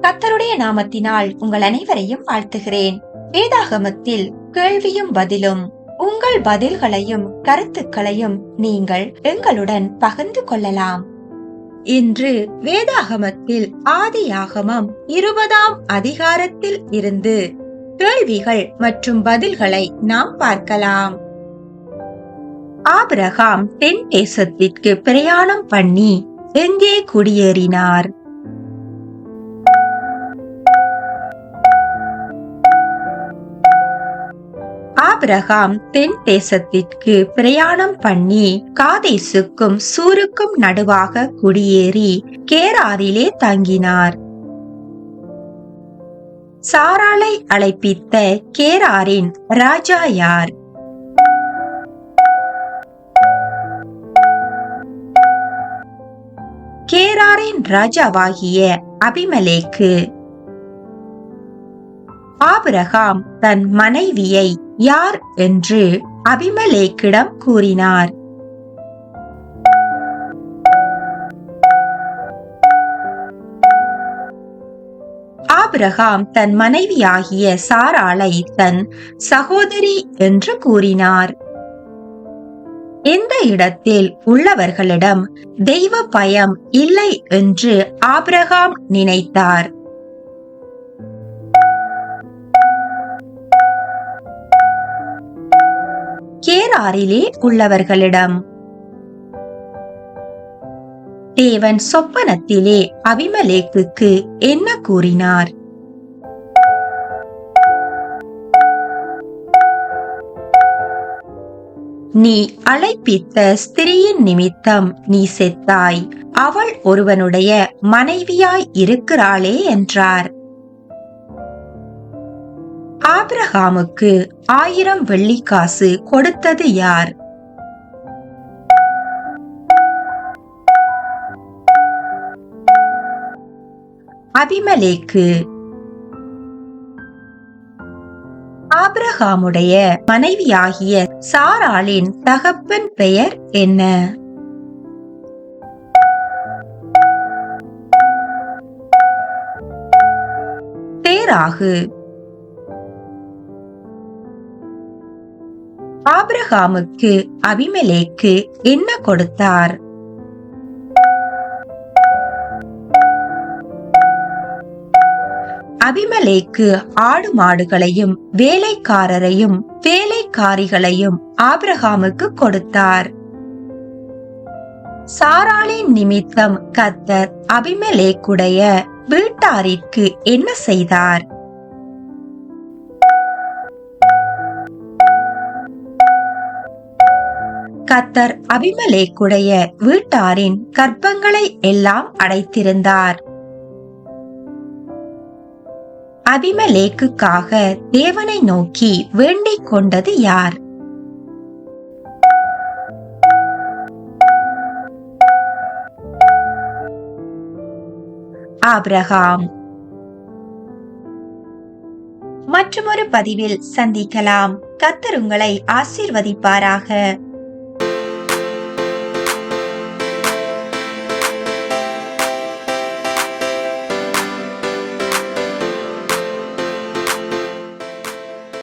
கத்தருடைய நாமத்தினால் உங்கள் அனைவரையும் வாழ்த்துகிறேன். வேதாகமத்தில் கேள்வியும் பதிலும் உங்கள் பதில்களையும் கருத்துக்களையும் நீங்கள் எங்களுடன் பகிர்ந்து கொள்ளலாம். இன்று வேதாகமத்தில் ஆதியாகமம் இருபதாம் அதிகாரத்தில் இருந்து கேள்விகள் மற்றும் பதில்களை நாம் பார்க்கலாம். ஆபிரகாம் தென் தேசத்திற்கு பிரயாணம் பண்ணி எங்கே குடியேறினார்? ஆபிரகாம் தென் தேசத்திற்கு பிரயாணம் பண்ணி காதேசுக்கும் சூருக்கும் நடுவாக குடியேறி கேராரிலே தங்கினார். சாராளை அழைப்பித்த கேராரின் ராஜா யார்? கேராரின் ராஜாவாகிய அபிமலேக்கு ஆபிரகாம் தன் மனைவியை யார் என்று அபிமலேக்கிடம் கூறினார். ஆபிரகாம் தன் மனைவியாகிய சாராளை தன் சகோதரி என்று கூறினார். இந்த இடத்தில் உள்ளவர்களிடம் தெய்வ பயம் இல்லை என்று ஆபிரகாம் நினைத்தார். கேராரிலே உள்ளவர்களிடம். தேவன் சொப்பனத்திலே அபிமலேக்கு என்ன கூறினார்? நீ அழைப்பித்த ஸ்திரியின் நிமித்தம் நீ செத்தாய். அவள் ஒருவனுடைய மனைவியாய் இருக்கிறாளே என்றார். ஆபிரகாமுக்கு ஆயிரம் வெள்ளிக்காசு கொடுத்தது யார்? அபிமலேக்கு. ஆபிரகாமுடைய மனைவியாகிய சாராளின் தகப்பன் பெயர் என்ன? தேராகு. ஆபிரகாமுக்கு அபிமலேக்கு என்ன கொடுத்தார்? அபிமலேக்கு ஆடு மாடுகளையும் வேலைக்காரரையும் வேலைக்காரிகளையும் ஆபிரகாமுக்கு கொடுத்தார். சாராளின் நிமித்தம் கத்தர் அபிமலேக்குடைய வீட்டாரிற்கு என்ன செய்தார்? கத்தர் அபிமலேக்குடைய வீட்டாரின் கற்பங்களை எல்லாம் அடைத்திருந்தார். அபிமலேக்குக்காக தேவனை நோக்கி வேண்டிக் கொண்டது யார்? ஆப்ரஹாம் மற்றொரு பதிவில் சந்திக்கலாம். கத்தர் உங்களை ஆசீர்வதிப்பாராக.